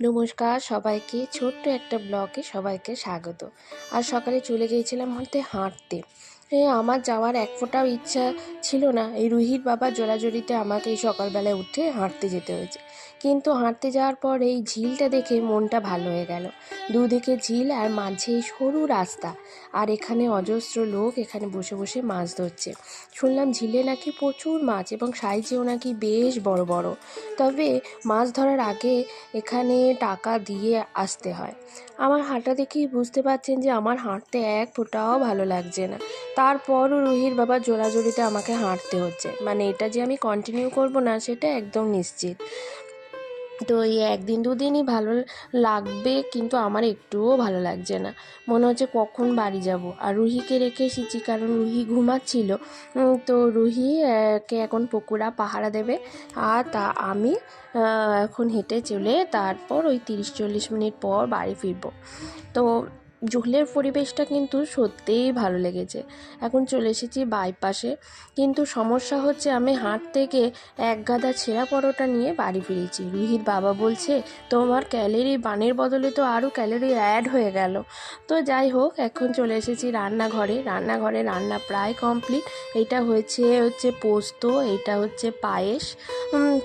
নমস্কার সবাইকে ছোট্ট একটা ব্লগে সবাইকে স্বাগত। আর সকালে চলে গিয়েছিলাম হতে হাঁটতে। আমার যাওয়ার এক ফোঁটাও ইচ্ছা ছিল না। এই রুহির বাবা জোরাজোরিতে আমাকে এই সকালবেলায় উঠে হাঁটতে যেতে হয়েছে। কিন্তু হাঁটতে যাওয়ার পর এই ঝিলটা দেখে মনটা ভালো হয়ে গেল। দুদিকে ঝিল আর মাঝে এই সরু রাস্তা। আর এখানে অজস্র লোক এখানে বসে বসে মাছ ধরছে। শুনলাম ঝিলে নাকি প্রচুর মাছ এবং সাইজেও নাকি বেশ বড় বড়। তবে মাছ ধরার আগে এখানে টাকা দিয়ে আসতে হয়। আমার হাঁটা দেখেই বুঝতে পারছেন যে আমার হাঁটতে এক ফোঁটাও ভালো লাগছে না। তারপরও রুহির বাবা জোরাজোরিতে আমাকে হাঁটতে হচ্ছে। মানে এটা যে আমি কন্টিনিউ করব না, সেটা একদম নিশ্চিত। তো এই একদিন দুদিনই ভালো লাগবে, কিন্তু আমার একটুও ভালো লাগছে না। মনে হচ্ছে কখন বাড়ি যাব। আর রুহিকে রেখে এসেছি, কারণ রুহি ঘুমাচ্ছিল। তো রুহি কে এখন পকুড়া পাহারা দেবে। আর তা আমি এখন হেঁটে চলে তারপর ওই তিরিশ চল্লিশ মিনিট পর বাড়ি ফিরবো। তো ঝুলের পরিবেশটা কিন্তু সত্যিই ভালো লেগেছে। এখন চলে এসেছি বাইপাসে। কিন্তু সমস্যা হচ্ছে আমি হাট থেকে এক গাদা ছেঁড়া পরোটা নিয়ে বাড়ি ফিরেছি। রুহির বাবা বলছে, তোমার ক্যালোরি বানের বদলে তো আরও ক্যালোরি অ্যাড হয়ে গেল। তো যাই হোক, এখন চলে এসেছি রান্নাঘরে। রান্নাঘরে রান্না প্রায় কমপ্লিট এটা হয়েছে, হচ্ছে পোস্ত, এটা হচ্ছে পায়েস।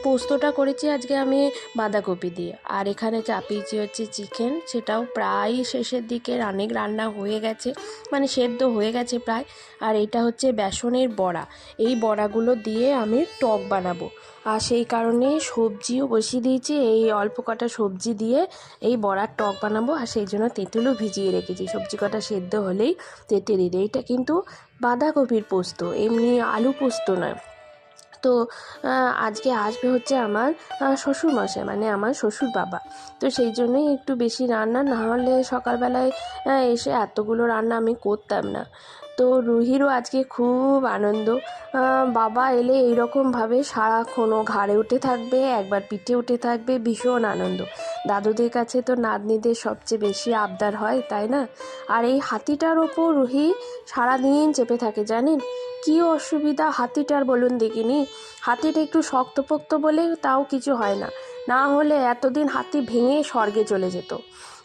পোস্তটা করেছি আজকে আমি বাঁধাকপি দিয়ে। আর এখানে চাপিয়েছি হচ্ছে চিকেন। সেটাও প্রায় শেষের দিকে অনেক রান্না হয়ে গেছে মানে সেদ্ধ হয়ে গেছে প্রায়। আর এটা হচ্ছে বেসনের বড়া। এই বড়াগুলো দিয়ে আমি টক বানাবো। আর সেই কারণে সবজিও বসিয়ে দিয়েছি, এই অল্প কটা সবজি দিয়ে এই বড়ার টক বানাবো। আর সেই জন্য তেঁতুলও ভিজিয়ে রেখেছি। সবজি কটা সেদ্ধ হলেই তেঁতুলি দিয়ে এটা কিন্তু বাঁধাকপির পোস্ত, এমনি আলু পোস্ত নয়। তো আজকে আসবে হচ্ছে আমার শ্বশুরমশাই মানে আমার শ্বশুর বাবা তো সেই জন্যই একটু বেশি রান্না না হলে সকালবেলায় এসে এতগুলো রান্না আমি করতাম না। তো রুহিরও আজকে খুব আনন্দ। বাবা এলে এইরকমভাবে সারাক্ষণ ও ঘাড়ে উঠে থাকবে, একবার পিঠে উঠে থাকবে, ভীষণ আনন্দ। দাদুদের কাছে তো নাতনিদের সবচেয়ে বেশি আবদার হয়, তাই না? আর এই হাতিটার ওপর রুহি সারাদিন চেপে থাকে, জানেন? কী অসুবিধা হাতিটার বলুন দেখিনি। হাতিটা একটু শক্তপোক্ত বলে তাও কিছু হয় না। না হলে এতদিন হাতি ভেঙে স্বর্গে চলে যেত।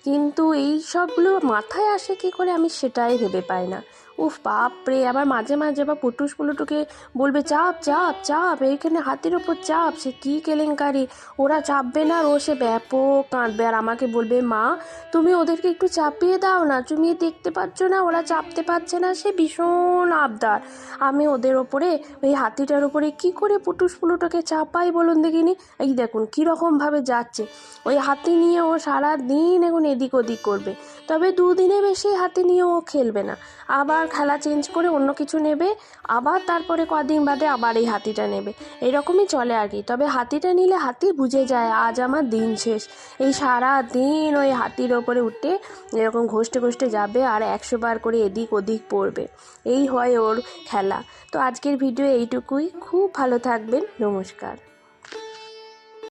কিন্তু এই সবগুলো মাথায় আসে কী করে আমি সেটাই ভেবে পাই না। উফ, বাপরে, আবার মাঝে মাঝে আবার পুটুস পুলুটুকে বলবে, চাপ চাপ চাপ, এইখানে হাতির ওপর চাপ, সে কী কেলেঙ্কারি? ওরা চাপবে না আর ও সে ব্যাপক কাঁদবে আর আমাকে বলবে, মা, তুমি ওদেরকে একটু চাপিয়ে দাও না, তুমি দেখতে পাচ্ছ না, ওরা চাপতে পারছে না, সে ভীষণ আবদার। আমি ওদের ওপরে, ওই হাতিটার ওপরে কি করে পুটুস পুলুটোকে চাপাই বলুন দেখিনি? এই দেখুন, কীরকমভাবে যাচ্ছে। ওই হাতি নিয়ে ও সারা দিন এখন এদিক ওদিক করবে। তবে দুদিনে বেশি হাতি নিয়ে ও খেলবে না। আবার খেলা চেঞ্জ করে অন্য কিছু নেবে, আবার তারপরে কদিন বাদে আবার এই হাতিটা নেবে। এরকমই চলে আর কি। তবে হাতিটা নিলে হাতি বুঝে যায়, আজ আমার দিন শেষ। এই সারা দিন ওই হাতির ওপরে উঠে এরকম ঘষতে ঘষতে যাবে আর একশো বার করে এদিক ওদিক পড়বে। এই হয় ওর খেলা। তো আজকের ভিডিও এইটুকুই। খুব ভালো থাকবেন। নমস্কার।